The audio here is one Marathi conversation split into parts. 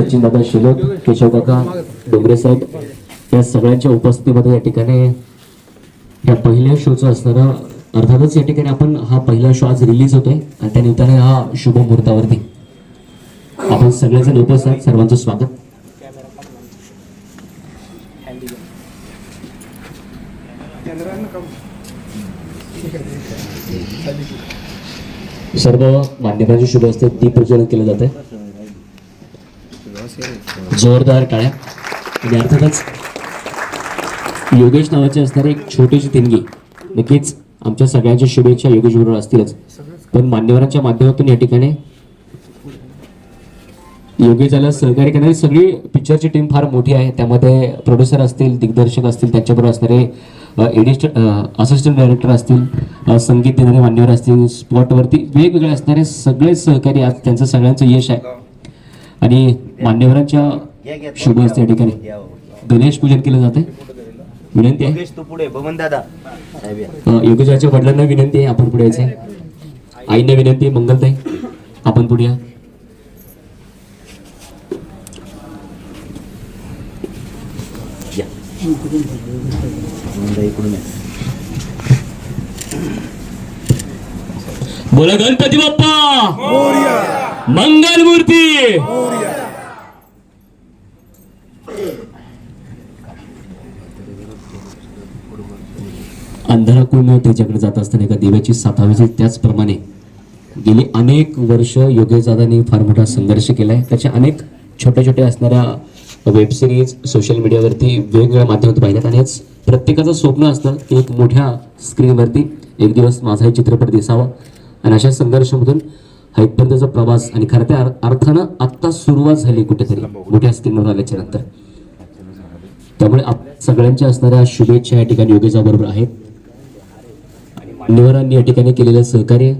सचिन दादा शिलोक केशव काका डोंगरे साहेब या सगळ्यांच्या उपस्थितीमध्ये या ठिकाणी या पहिल्या शोचं असणारं अर्थातच या ठिकाणी आपण हा पहिला शो आज रिलीज होतोय आणि त्या निमित्ताने हा शुभ मुहूर्तावरती आपण सगळेजण उपस्थित आहेत. सर्वांचं स्वागत. सर्व मान्यवरांची शुभ असते दीप प्रज्वलन केलं जाते जोरदार टाळ्या. आणि अर्थातच योगेश नावाचे असणारे एक छोटीशी देणगी नक्कीच आमच्या सगळ्यांच्या शुभेच्छा योगेश बरोबर असतीलच. पण मान्यवरांच्या माध्यमातून या ठिकाणी योगेशाला सहकार्य करणारी सगळी पिक्चरची टीम फार मोठी आहे. त्यामध्ये प्रोड्युसर असतील दिग्दर्शक असतील त्यांच्याबरोबर असणारे एडिस्ट असिस्टंट डायरेक्टर असतील संगीत देणारे मान्यवर असतील स्पॉटवरती वेगवेगळे असणारे सगळे सहकारी आज त्यांचं सगळ्यांचं यश आहे. आणि मान्यवरांच्या शुभ असते या ठिकाणी गणेश पूजन केलं जाते विनंती आहे. योगेश तू पुढे बबन दादा. साहेब या. अ, योगेशाच्या वडिलांना विनंती आहे आपण पुढे यायचं आईने विनंती आहे मंगलताई आपण पुढे या. बोला गणपती बाप्पा! मंगलमूर्ती. मूर्ती त्याच्याकडे जात असताना एका देवाची जी त्याचप्रमाणे गेली अनेक वर्ष योगेश दादांनी फार मोठा संघर्ष केला आहे त्याच्या अनेक छोट्या छोट्या असणाऱ्या वेबसिरीज सोशल मीडियावरती वेगवेगळ्या माध्यमातून पाहिल्यात. आणि हेच प्रत्येकाचं स्वप्न असतं की एक मोठ्या स्क्रीनवरती एक दिवस माझाही चित्रपट दिसावा. आणि अशा संघर्षामधून हा इथपर्यंतचा प्रवास आणि खरं त्या अर- अर्थानं आत्ता सुरुवात झाली कुठेतरी. मोठ्या स्क्रीनवर आल्याच्यानंतर. त्यामुळे आप सगळ्यांच्या असणाऱ्या शुभेच्छा या ठिकाणी योगेशा बरोबर आहेत. आणि मान्यवरांनी या ठिकाणी केलेलं सहकार्य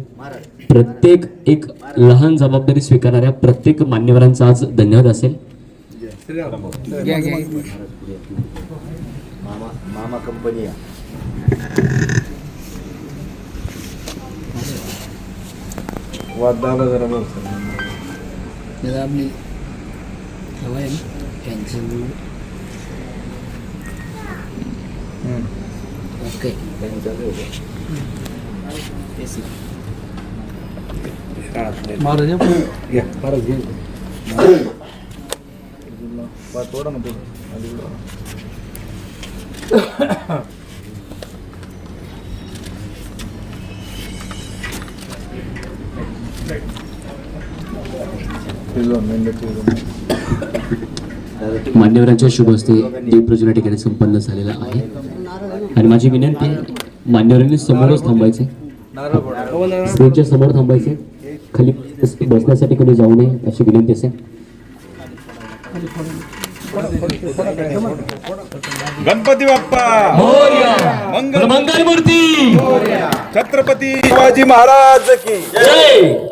प्रत्येक एक लहान जबाबदारी स्वीकारणाऱ्या प्रत्येक मान्यवरांचा आज धन्यवाद असेल. मामा मामा कंपनी वादाला जरा बघ दादा आपली हवा आहे ना कॅन्सल ओके महाराज या फारच घे थोडा ना थोडं मान्यवरांच्या शुभ हस्ते दीपप्रज्वलन या ठिकाणी संपन्न झालेला आहे. आणि माझी विनंती आहे मान्यवरांनी समोरच थांबायचे स्क्रीनच्या समोर थांबायचे खाली बस- बसण्यासाठी कोणी जाऊ नये अशी विनंती असेल. गणपती बाप्पा! मंगल मंगल मूर्ती! छत्रपती शिवाजी महाराज की! जय!